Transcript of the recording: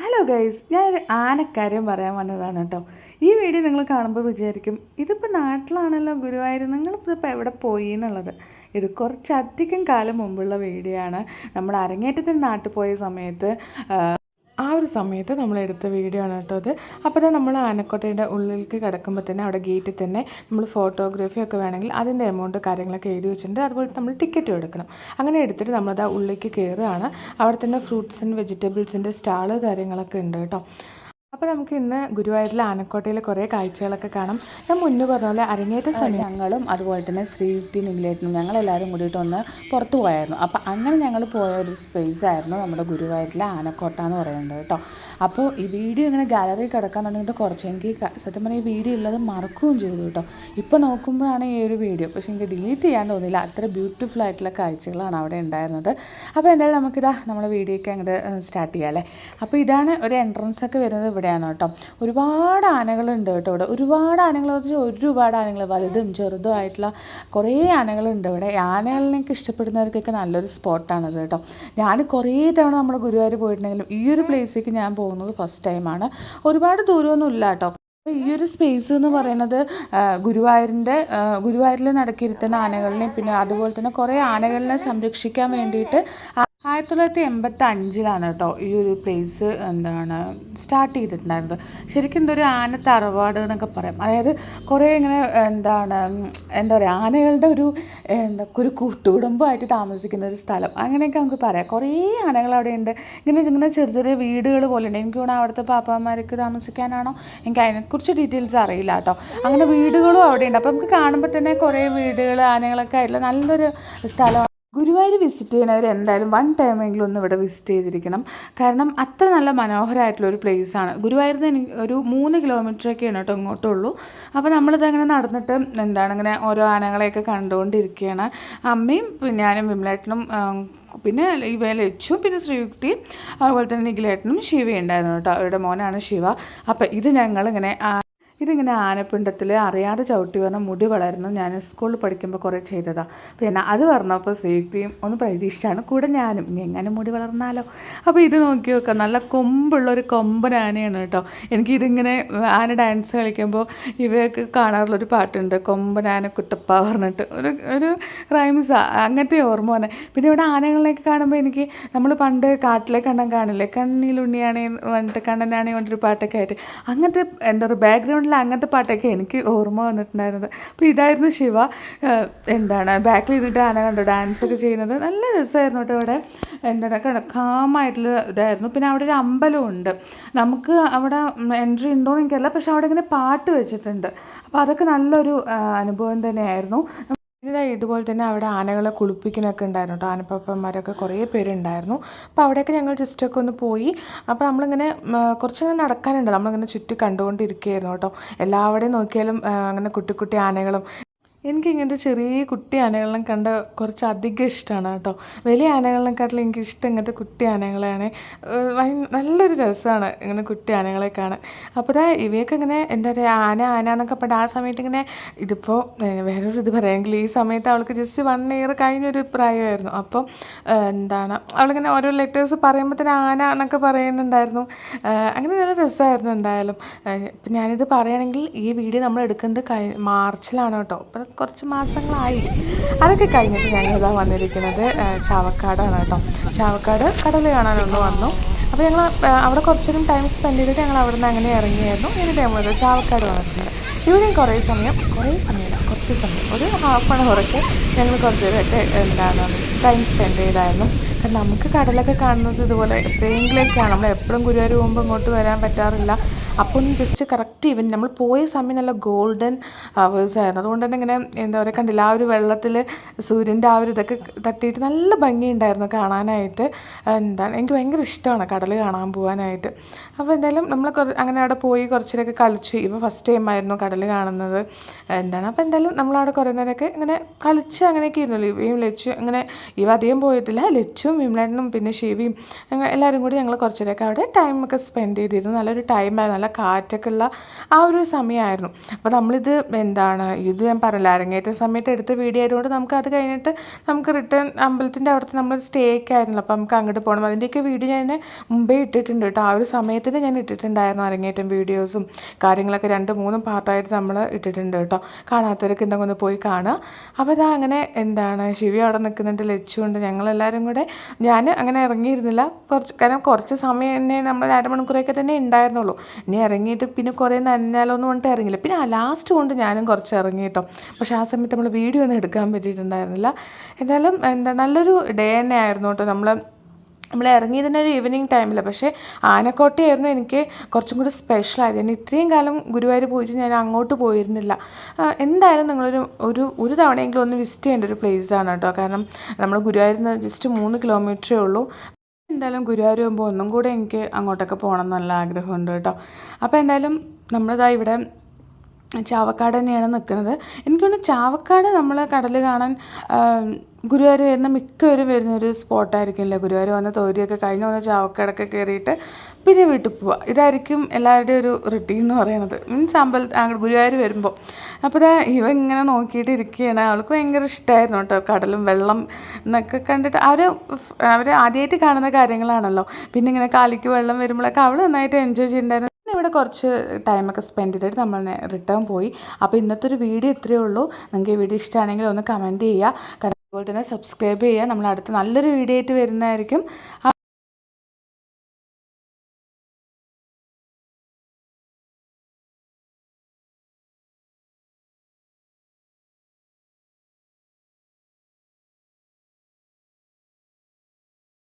Hello guys ഞാനൊരു ആനക്കാര്യം പറയാൻ വന്നതാണ് കേട്ടോ. ഈ വീഡിയോ നിങ്ങൾ കാണുമ്പോൾ വിചാരിക്കും ഇതിപ്പോൾ നാട്ടിലാണല്ലോ ഗുരുവായൂർ. നിങ്ങളിപ്പോൾ ഇപ്പോൾ എവിടെ പോയി എന്നുള്ളത്? ഇത് കുറച്ചധികം കാലം മുമ്പുള്ള വീഡിയോ ആണ്. നമ്മൾ അരങ്ങേറ്റത്തിന് നാട്ടിൽ പോയ സമയത്ത് ആ, ഒരു സമയത്ത് നമ്മൾ എടുത്ത വീഡിയോ ആണ് കേട്ടോ അത്. അപ്പോൾ തന്നെ നമ്മൾ ആനക്കോട്ടയുടെ ഉള്ളിലേക്ക് കിടക്കുമ്പോൾ തന്നെ അവിടെ ഗേറ്റിൽ തന്നെ നമ്മൾ ഫോട്ടോഗ്രാഫി ഒക്കെ വേണമെങ്കിൽ അതിന്റെ എമൗണ്ട് കാര്യങ്ങളൊക്കെ എഴുതി വെച്ചിട്ടുണ്ട്. അതുപോലെ നമ്മൾ ടിക്കറ്റ് എടുക്കണം. അങ്ങനെ എടുത്തിട്ട് നമ്മളത് ആ ഉള്ളിലേക്ക് കയറുകയാണ് അവിടെ തന്നെ ഫ്രൂട്ട്സ് ആൻഡ് വെജിറ്റബിൾസിന്റെ സ്റ്റാൾ കാര്യങ്ങളൊക്കെ ഉണ്ട് കേട്ടോ. അപ്പോൾ നമുക്ക് ഇന്ന് ഗുരുവായൂരിലെ ആനക്കോട്ടയിലെ കുറേ കാഴ്ചകളൊക്കെ കാണാം. ഞാൻ മുന്നേ പറഞ്ഞ പോലെ അരങ്ങേറ്റ സമയം ഞങ്ങളും അതുപോലെ തന്നെ ശ്രീയുക്തി നിങ്ങളേറ്റും ഞങ്ങളെല്ലാവരും കൂടിയിട്ട് ഒന്ന് പുറത്തു പോയായിരുന്നു. അപ്പോൾ അങ്ങനെ ഞങ്ങൾ പോയ ഒരു സ്പേസ് ആയിരുന്നു നമ്മുടെ ഗുരുവായൂരിലെ ആനക്കോട്ട എന്ന് പറയുന്നത് കേട്ടോ. അപ്പോൾ ഈ വീഡിയോ ഇങ്ങനെ ഗാലറി കിടക്കാൻ തുടങ്ങിയിട്ട് കുറച്ച് എനിക്ക് സത്യം പറഞ്ഞാൽ ഈ വീഡിയോ ഉള്ളത് മറക്കുകയും ചെയ്തു കേട്ടോ. ഇപ്പോൾ നോക്കുമ്പോഴാണ് ഈ ഒരു വീഡിയോ. പക്ഷേ എനിക്ക് ഡിലീറ്റ് ചെയ്യാൻ തോന്നിയില്ല. അത്ര ബ്യൂട്ടിഫുൾ ആയിട്ടുള്ള കാഴ്ചകളാണ് അവിടെ ഉണ്ടായിരുന്നത്. അപ്പോൾ എന്തായാലും നമുക്കിതാ നമ്മുടെ വീഡിയോ ഒക്കെ അങ്ങോട്ട് സ്റ്റാർട്ട് ചെയ്യാം അല്ലേ? അപ്പോൾ ഇതാണ് ഒരു എൻട്രൻസ് ഒക്കെ വരുന്നത് ഇവിടെയാണ് കേട്ടോ ഒരുപാട് ആനകളുണ്ട് കേട്ടോ ഇവിടെ. ഒരുപാട് ആനകൾ വെച്ചാൽ ഒരുപാട് ആനകൾ വലുതും ചെറുതും ആയിട്ടുള്ള കുറേ ആനകളുണ്ട് ഇവിടെ. ആനകളിനൊക്കെ ഇഷ്ടപ്പെടുന്നവർക്കൊക്കെ നല്ലൊരു സ്പോട്ടാണത് കേട്ടോ. ഞാൻ കുറേ തവണ നമ്മുടെ ഗുരുവായൂർ പോയിട്ടുണ്ടെങ്കിലും ഈ ഒരു പ്ലേസിലേക്ക് ഞാൻ പോകുന്നത് ഫസ്റ്റ് ടൈമാണ് ഒരുപാട് ദൂരമൊന്നും ഇല്ല കേട്ടോ ഈ ഒരു സ്പേസ് എന്ന് പറയുന്നത് ഗുരുവായൂരിന്റെ ഗുരുവായൂരിൽ നടക്കിയിരുത്തുന്ന ആനകളിനെയും പിന്നെ അതുപോലെ തന്നെ കുറേ ആനകളിനെ സംരക്ഷിക്കാൻ വേണ്ടിയിട്ട് ആയിരത്തി തൊള്ളായിരത്തി എൺപത്തി അഞ്ചിലാണ് കേട്ടോ ഈ ഒരു പ്ലേസ് എന്താണ് സ്റ്റാർട്ട് ചെയ്തിട്ടുണ്ടായിരുന്നത്. ശരിക്കും എന്തൊരു ആന തറവാട് എന്നൊക്കെ പറയാം. അതായത് കുറേ ഇങ്ങനെ എന്താണ് എന്താ പറയുക ആനകളുടെ ഒരു എന്താ ഒരു കൂട്ടുകുടുംബമായിട്ട് താമസിക്കുന്ന ഒരു സ്ഥലം. അങ്ങനെയൊക്കെ നമുക്ക് പറയാം. കുറേ ആനകൾ അവിടെ ഉണ്ട്. ഇങ്ങനെ ഇങ്ങനെ ചെറിയ ചെറിയ വീടുകൾ പോലെ ഉണ്ട്. എനിക്ക് തോന്നുന്നു അവിടുത്തെ പാപ്പാമാർക്ക് താമസിക്കാനാണോ? എനിക്ക് അതിനെക്കുറിച്ച് ഡീറ്റെയിൽസ് അറിയില്ല കേട്ടോ. അങ്ങനെ വീടുകളും അവിടെ ഉണ്ട്. അപ്പോൾ നമുക്ക് കാണുമ്പോൾ തന്നെ കുറേ വീടുകൾ ആനകളൊക്കെ ആയിട്ടുള്ള നല്ലൊരു സ്ഥലമാണ്. ഗുരുവായൂർ വിസിറ്റ് ചെയ്യുന്നവർ എന്തായാലും വൺ ടൈമെങ്കിലും ഒന്ന് ഇവിടെ വിസിറ്റ് ചെയ്തിരിക്കണം. കാരണം അത്ര നല്ല മനോഹരമായിട്ടുള്ളൊരു ആണ്. ഗുരുവായൂരിൽ നിന്ന് ഒരു മൂന്ന് കിലോമീറ്ററൊക്കെയാണ് കേട്ടോ ഇങ്ങോട്ടുള്ളൂ. അപ്പോൾ നമ്മളിത് അങ്ങനെ നടന്നിട്ട് എന്താണ് ഇങ്ങനെ ഓരോ ആനകളെയൊക്കെ കണ്ടുകൊണ്ടിരിക്കുകയാണ് അമ്മയും ഞാനും വിമലേട്ടനും പിന്നെ ഇവ ലച്ചു പിന്നെ ശ്രീയുക്തി അതുപോലെ തന്നെ നിഖിലേട്ടനും ശിവ ഉണ്ടായിരുന്നു കേട്ടോ. അവരുടെ മോനാണ് ശിവ. അപ്പോൾ ഇത് ഞങ്ങളിങ്ങനെ ഇതിങ്ങനെ ആനപ്പിണ്ടത്തിൽ അറിയാതെ ചവിട്ടി വന്ന മുടി വളരുന്നു ഞാൻ സ്കൂളിൽ പഠിക്കുമ്പോൾ കുറേ ചെയ്തതാണ് പിന്നെ അത് പറഞ്ഞപ്പോൾ ശ്രീയുക്തിയും ഒന്ന് പ്രതീക്ഷിച്ചാണ് കൂടെ ഞാനും. ഇനി എങ്ങനെ മുടി വളർന്നാലോ? അപ്പോൾ ഇത് നോക്കി നോക്കാം നല്ല കൊമ്പുള്ള ഒരു കൊമ്പൻ ആനയാണ് കേട്ടോ എനിക്കിതിങ്ങനെ ആന ഡാൻസ് കളിക്കുമ്പോൾ ഇവയൊക്കെ കാണാറുള്ളൊരു പാട്ടുണ്ട്. കൊമ്പനാന കുട്ടപ്പ പറഞ്ഞിട്ട്. ഒരു ഒരു റൈംസ് അങ്ങനത്തെ ഓർമ്മ വന്നെ. പിന്നെ ഇവിടെ ആനകളിലേക്ക് കാണുമ്പോൾ എനിക്ക് നമ്മൾ പണ്ട് കാട്ടിലെ കണ്ണൻ കാണില്ലേ? കണ്ണിലുണ്ണിയാണേ പറഞ്ഞിട്ട് കണ്ണനാണേ കൊണ്ടൊരു പാട്ടൊക്കെ ആയിട്ട്. അങ്ങനത്തെ എന്താ പറയുക ബാക്ക്ഗ്രൗണ്ടിൽ അങ്ങനത്തെ പാട്ടൊക്കെ എനിക്ക് ഓർമ്മ വന്നിട്ടുണ്ടായിരുന്നത്. അപ്പോൾ ഇതായിരുന്നു ശിവ എന്താണ് ബാക്കിൽ ഇരുന്നിട്ട് ആന കണ്ടോ. ഡാൻസ് ഒക്കെ ചെയ്യുന്നത് നല്ല രസമായിരുന്നു കേട്ടോ ഇവിടെ. എന്താണ് കാമായിട്ടുള്ള ഇതായിരുന്നു. പിന്നെ അവിടെ ഒരു അമ്പലമുണ്ട് നമുക്ക് അവിടെ എൻട്രി ഉണ്ടോ എന്ന് എനിക്കറിയില്ല. പക്ഷെ അവിടെ ഇങ്ങനെ പാട്ട് വെച്ചിട്ടുണ്ട്. അപ്പോൾ അതൊക്കെ നല്ലൊരു അനുഭവം തന്നെയായിരുന്നു. പിന്നെ ഇതുപോലെ തന്നെ അവിടെ ആനകളെ കുളിപ്പിക്കുന്നൊക്കെ ഉണ്ടായിരുന്നു കേട്ടോ. ആനപ്പപ്പന്മാരൊക്കെ കുറേ പേരുണ്ടായിരുന്നു. അപ്പോൾ അവിടെയൊക്കെ ഞങ്ങൾ ജസ്റ്റൊക്കെ ഒന്ന് പോയി. അപ്പോൾ നമ്മളിങ്ങനെ കുറച്ചങ്ങനെ നടക്കാനുണ്ട്. നമ്മളിങ്ങനെ ചുറ്റി കണ്ടുകൊണ്ടിരിക്കുകയായിരുന്നു കേട്ടോ. എല്ലാവിടെയും നോക്കിയാലും അങ്ങനെ കുട്ടി കുട്ടി ആനകളും എനിക്ക് ഇങ്ങനത്തെ ചെറിയ കുട്ടി ആനകളെ കണ്ട കുറച്ച് അധികം ഇഷ്ടമാണ് കേട്ടോ. വലിയ ആനകളെക്കാട്ടിലും എനിക്ക് ഇഷ്ടം ഇങ്ങനത്തെ കുട്ടി ആനകളെയാണ്. നല്ലൊരു രസമാണ് ഇങ്ങനെ കുട്ടി ആനകളെ കാണാൻ. അപ്പോൾ ഇതാ ഇവയൊക്കെ ഇങ്ങനെ എന്താ പറയുക ആന ആന എന്നൊക്കെ പറഞ്ഞാൽ ആ സമയത്ത് ഇങ്ങനെ ഇതിപ്പോൾ വേറൊരു ഇത് പറയാമെങ്കിൽ ഈ സമയത്ത് അവൾക്ക് ജസ്റ്റ് വൺ ഇയർ കഴിഞ്ഞൊരു പ്രായമായിരുന്നു. അപ്പം എന്താണ് അവളിങ്ങനെ ഓരോ ലെറ്റേഴ്സ് പറയുമ്പോൾ തന്നെ ആന എന്നൊക്കെ പറയുന്നുണ്ടായിരുന്നു. അങ്ങനെ നല്ല രസമായിരുന്നു എന്തായാലും. ഇപ്പം ഞാനിത് പറയുകയാണെങ്കിൽ ഈ വീഡിയോ നമ്മൾ എടുക്കുന്നത് മാർച്ചിലാണ് കേട്ടോ. അപ്പം കുറച്ച് മാസങ്ങളായി. അതൊക്കെ കഴിഞ്ഞിട്ട് ഞങ്ങളിതാ വന്നിരിക്കുന്നത് ചാവക്കാടാണ് കേട്ടോ. ചാവക്കാട് കടൽ കാണാനൊന്ന് വന്നു. അപ്പോൾ ഞങ്ങൾ അവിടെ കുറച്ചൊരു ടൈം സ്പെൻഡ് ചെയ്തിട്ട് ഞങ്ങൾ അവിടെ നിന്ന് അങ്ങനെ ഇറങ്ങിയായിരുന്നു. എന്നിട്ട് നമ്മൾ ചാവക്കാട് വന്നിട്ടുണ്ട്. ഇവിടെയും കുറേ സമയം കുറേ സമയം കുറച്ച് സമയം ഒരു ഹാഫ് ആൻ അവറൊക്കെ ഞങ്ങൾ കുറച്ച് നേരമൊക്കെ എന്താണ് ടൈം സ്പെൻഡ് ചെയ്തായിരുന്നു. കാരണം നമുക്ക് കടലൊക്കെ കാണുന്നത് ഇതുപോലെ എപ്പോഴെങ്കിലൊക്കെയാണ് നമ്മൾ എപ്പോഴും ഗുരുവായൂർ പോകുമ്പോൾ ഇങ്ങോട്ട് വരാൻ പറ്റാറില്ല. അപ്പോൾ ജസ്റ്റ് കറക്റ്റ് ഇവൻ നമ്മൾ പോയ സമയം നല്ല ഗോൾഡൻ അവേഴ്സ് ആയിരുന്നു അതുകൊണ്ട് തന്നെ ഇങ്ങനെ എന്താ പറയുക കണ്ടില്ല ആ ഒരു വെള്ളത്തിൽ സൂര്യന്റെ ആ ഒരു ഇതൊക്കെ തട്ടിയിട്ട് നല്ല ഭംഗിയുണ്ടായിരുന്നു കാണാനായിട്ട്. എന്താണ് എനിക്ക് ഭയങ്കര ഇഷ്ടമാണ് കടൽ കാണാൻ പോകാനായിട്ട് അപ്പോൾ എന്തായാലും നമ്മൾ അങ്ങനെ അവിടെ പോയി കുറച്ചിലൊക്കെ കളിച്ചു. ഇപ്പോൾ ഫസ്റ്റ് ടൈം ആയിരുന്നു കടൽ കാണുന്നത്. എന്താണ് അപ്പോൾ എന്തായാലും നമ്മളവിടെ കുറേ നേരമൊക്കെ ഇങ്ങനെ കളിച്ച് അങ്ങനെയൊക്കെ ഇരുന്നല്ലോ ഇവയും ലച്ചു അങ്ങനെ ഇവ അധികം പോയിട്ടില്ല. ലച്ചും വിമലേട്ടനും പിന്നെ ശിവയും എല്ലാവരും കൂടി ഞങ്ങൾ കുറച്ചിലൊക്കെ അവിടെ ടൈമൊക്കെ സ്പെൻഡ് ചെയ്തിരുന്നു. നല്ലൊരു ടൈമായിരുന്നു നല്ല നല്ല കാറ്റൊക്കെ ഉള്ള ആ ഒരു സമയമായിരുന്നു. അപ്പോൾ നമ്മളിത് എന്താണ് ഇത് ഞാൻ പറഞ്ഞില്ല അരങ്ങേറ്റ സമയത്ത് എടുത്ത വീഡിയോ ആയതുകൊണ്ട് നമുക്ക് അത് കഴിഞ്ഞിട്ട് നമുക്ക് റിട്ടേൺ അമ്പലത്തിന്റെ അവിടുത്തെ നമ്മൾ സ്റ്റേ ഒക്കെ ആയിരുന്നല്ലോ അപ്പോൾ നമുക്ക് അങ്ങോട്ട് പോകണം. അതിന്റെയൊക്കെ വീഡിയോ ഞാൻ മുമ്പേ ഇട്ടിട്ടുണ്ട് കേട്ടോ. ആ ഒരു സമയത്തിന് ഞാൻ ഇട്ടിട്ടുണ്ടായിരുന്നു അരങ്ങേറ്റം വീഡിയോസും കാര്യങ്ങളൊക്കെ രണ്ട് മൂന്നും പാർട്ടായിട്ട് നമ്മൾ ഇട്ടിട്ടുണ്ട് കേട്ടോ. കാണാത്തവരൊക്കെ ഉണ്ടെങ്കിൽ ഒന്ന് പോയി കാണുക. അപ്പോൾ ഇതാ അങ്ങനെ എന്താണ് ശിവി അവിടെ നിൽക്കുന്നുണ്ട് ലച്ചുണ്ട്. ഞങ്ങളെല്ലാവരും കൂടെ ഞാൻ അങ്ങനെ ഇറങ്ങിയിരുന്നില്ല. കുറച്ച് കാരണം കുറച്ച് സമയം തന്നെ നമ്മൾ അരമണിക്കൂറൊക്കെ തന്നെ ഉണ്ടായിരുന്നുള്ളൂ. ഇനി ഇറങ്ങിയിട്ട് പിന്നെ കുറേ നനഞ്ഞാലോ എന്ന് പറഞ്ഞിട്ട് ഇറങ്ങില്ല പിന്നെ ആ ലാസ്റ്റ് കൊണ്ട് ഞാനും കുറച്ച് ഇറങ്ങി കേട്ടോ പക്ഷേ ആ സമയത്ത് നമ്മൾ വീഡിയോ ഒന്നും എടുക്കാൻ പറ്റിയിട്ടുണ്ടായിരുന്നില്ല. എന്തായാലും എന്താ നല്ലൊരു ഡേ തന്നെ ആയിരുന്നു കേട്ടോ. നമ്മൾ നമ്മൾ ഇറങ്ങിയതിന്റെ ഒരു ഈവനിങ് ടൈമിൽ പക്ഷേ ആനക്കോട്ടയായിരുന്നു എനിക്ക് കുറച്ചും കൂടി സ്പെഷ്യലായത് ഞാൻ ഇത്രയും കാലം ഗുരുവായൂർ പോയിട്ട് ഞാൻ അങ്ങോട്ട് പോയിരുന്നില്ല. എന്തായാലും നിങ്ങളൊരു ഒരു ഒരു തവണയെങ്കിലും ഒന്ന് വിസിറ്റ് ചെയ്യേണ്ട ഒരു പ്ലേസാണ് കേട്ടോ. കാരണം നമ്മൾ ഗുരുവായൂരിൽ നിന്ന് ജസ്റ്റ് മൂന്ന് കിലോമീറ്ററേ ഉള്ളൂ. എന്തായാലും ഗുരുവായൂർ പോകുമ്പോൾ ഒന്നും കൂടെ എനിക്ക് അങ്ങോട്ടൊക്കെ പോകണം എന്നുള്ള ആഗ്രഹമുണ്ട് കേട്ടോ. അപ്പോൾ എന്തായാലും നമ്മളിതാ ഇവിടെ ചാവക്കാട് തന്നെയാണ് നിൽക്കുന്നത് എനിക്ക് തോന്നുന്നു ചാവക്കാട് നമ്മൾ കടൽ കാണാൻ ഗുരുവായൂർ വരുന്ന മിക്കവരും വരുന്നൊരു സ്പോട്ടായിരിക്കുമല്ലോ ഗുരുവായൂർ വന്ന് തോരിയൊക്കെ കഴിഞ്ഞ് വന്ന് ചാവക്കാടൊക്കെ കയറിയിട്ട് പിന്നെ വീട്ടിൽ പോവുക ഇതായിരിക്കും എല്ലാവരുടെയും ഒരു റൊട്ടീൻ എന്ന് പറയുന്നത് മീൻസ് അങ്ങോട്ട് ഗുരുവായൂർ വരുമ്പോൾ അപ്പോൾ ഇതാ ഇവ ഇങ്ങനെ നോക്കിയിട്ട് ഇരിക്കുകയാണ് അവൾക്ക് ഭയങ്കര ഇഷ്ടമായിരുന്നു കേട്ടോ. കടലും വെള്ളം എന്നൊക്കെ കണ്ടിട്ട് അവർ അവർ ആദ്യമായിട്ട് കാണുന്ന കാര്യങ്ങളാണല്ലോ. പിന്നെ ഇങ്ങനെ കാലിക്ക് വെള്ളം വരുമ്പോഴൊക്കെ അവൾ നന്നായിട്ട് എൻജോയ് ചെയ്യുന്നുണ്ടായിരുന്നു ഇവിടെ കുറച്ച് ടൈമൊക്കെ സ്പെൻഡ് ചെയ്തിട്ട് നമ്മൾ റിട്ടേൺ പോയി. അപ്പോൾ ഇന്നത്തെ ഒരു വീഡിയോ ഇത്രയേ ഉള്ളൂ. നിങ്ങൾക്ക് ഈ വീഡിയോ ഇഷ്ടമാണെങ്കിൽ ഒന്ന് കമന്റ് ചെയ്യുക. അതുപോലെ തന്നെ സബ്സ്ക്രൈബ് ചെയ്യുക. നമ്മൾ അടുത്ത നല്ലൊരു വീഡിയോ ആയിട്ട് വരുന്നതായിരിക്കും.